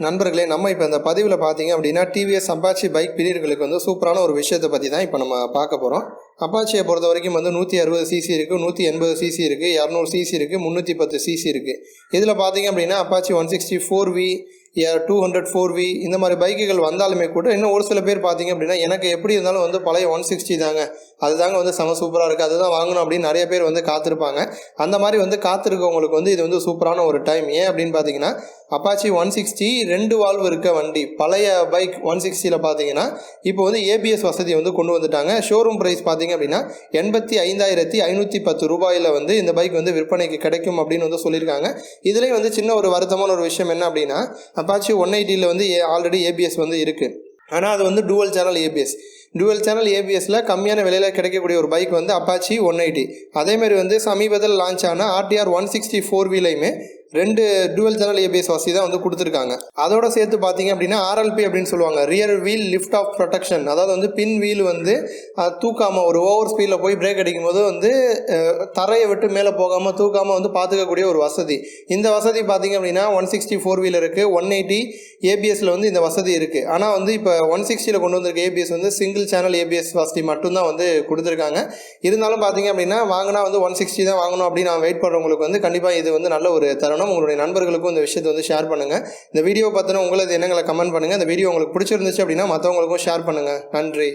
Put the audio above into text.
நண்பர்களே நம்ம இப்போ இந்த பதிவில் பார்த்தீங்க அப்படின்னா டிவிஎஸ் அப்பாச்சி பைக் பிரியர்களுக்கு வந்து சூப்பரான ஒரு விஷயத்தை பற்றி தான் இப்போ நம்ம பார்க்க போகிறோம் அப்பாச்சியை பொறுத்த வரைக்கும் வந்து நூற்றி அறுபது சிசி இருக்குது நூற்றி எண்பது சிசி இருக்குது இரநூறு சிசி இருக்குது முந்நூற்றி பத்து சிசி இருக்குது இதில் பார்த்தீங்க அப்படின்னா Apache one sixty four V two hundred four V இந்த மாதிரி பைக்குகள் வந்தாலுமே கூட இன்னும் ஒரு சில பேர் பார்த்தீங்க அப்படின்னா எனக்கு எப்படி இருந்தாலும் வந்து பழைய ஒன் சிக்ஸ்டி தாங்க. அதுதாங்க வந்து செம சூப்பராக இருக்குது அதுதான் வாங்கணும் அப்படின்னு நிறைய பேர் வந்து காத்திருப்பாங்க. அந்த மாதிரி வந்து காத்திருக்கவங்களுக்கு வந்து இது வந்து சூப்பரான ஒரு டைம். ஏன் அப்படின்னு பார்த்தீங்கன்னா அப்பாச்சி ஒன் சிக்ஸ்டி ரெண்டு வால்வ் இருக்க வண்டி பழைய பைக் ஒன் சிக்ஸ்டியில் பார்த்தீங்கன்னா இப்போ வந்து ஏபிஎஸ் வசதி வந்து கொண்டு வந்துட்டாங்க. ஷோரூம் ப்ரைஸ் பார்த்தீங்க அப்படின்னா எண்பத்தி ஐந்தாயிரத்தி ஐநூற்றி பத்து ரூபாயில் வந்து இந்த பைக் வந்து விற்பனைக்கு கிடைக்கும் அப்படின்னு வந்து சொல்லியிருக்காங்க. இதுலேயும் வந்து சின்ன ஒரு வருத்தமான ஒரு விஷயம் என்ன அப்படின்னா அப்பாச்சி ஒன் எயிட்டியில் வந்து ஏ ஆல்ரெடி ஏபிஎஸ் வந்து இருக்குது ஆனால் அது வந்து dual channel ABS dual channel ஏபிஎஸ்ல கம்மியான விலையில் கிடைக்கக்கூடிய ஒரு பைக் வந்து அப்பாச்சி ஒன் எயிட்டி. அதேமாதிரி வந்து சமீபத்தில் லான்ச் ஆன ஆர்டிஆர் ஒன் சிக்ஸ்டி ஃபோர் வீலையுமே ரெண்டு டுவெல் சேனல் ஏபிஎஸ் வசதி தான் வந்து கொடுத்துருக்காங்க. அதோட சேர்த்து பார்த்தீங்க அப்படின்னா ஆர்எல்பி அப்படின்னு சொல்லுவாங்க. Rear wheel lift off protection அதாவது வந்து பின் வீல் வந்து அஹ், தூக்காம ஒரு ஓவர் ஸ்பீடில் போய் பிரேக் அடிக்கும் போது வந்து தரையை விட்டு மேலே போகாமல் தூக்காமல் வந்து பார்த்துக்கக்கூடிய ஒரு வசதி. இந்த வசதி பார்த்தீங்க அப்படின்னா ஒன் சிக்ஸ்டி ஃபோர் வீலருக்கு இருக்குது ஒன் எயிட்டி ஏபிஎஸ்ல வந்து இந்த வசதி இருக்குது ஆனால் வந்து இப்போ ஒன் சிக்ஸ்டியில் கொண்டு வந்திருக்க ஏபிஎஸ் வந்து சிங்கிள் சேனல் ஏபிஎஸ் வசதி மட்டும்தான் வந்து கொடுத்துருக்காங்க. இருந்தாலும் பார்த்தீங்க அப்படின்னா வாங்கினா வந்து ஒன் சிக்ஸ்டி தான் வாங்கணும் அப்படின்னு நான் வெயிட் பண்ணுறவங்களுக்கு வந்து கண்டிப்பாக இது வந்து நல்ல ஒரு தருணம் உங்களுடைய நண்பர்களுக்கும் இந்த விஷயத்தை வந்து ஷேர் பண்ணுங்கள் இந்த வீடியோ பார்த்தினா உங்களது எண்ணங்களை கமெண்ட் பண்ணுங்கள் இந்த வீடியோ உங்களுக்கு பிடிச்சிருந்துச்சு அப்படின்னா மற்றவங்களுக்கும் ஷேர் பண்ணுங்கள் நன்றி.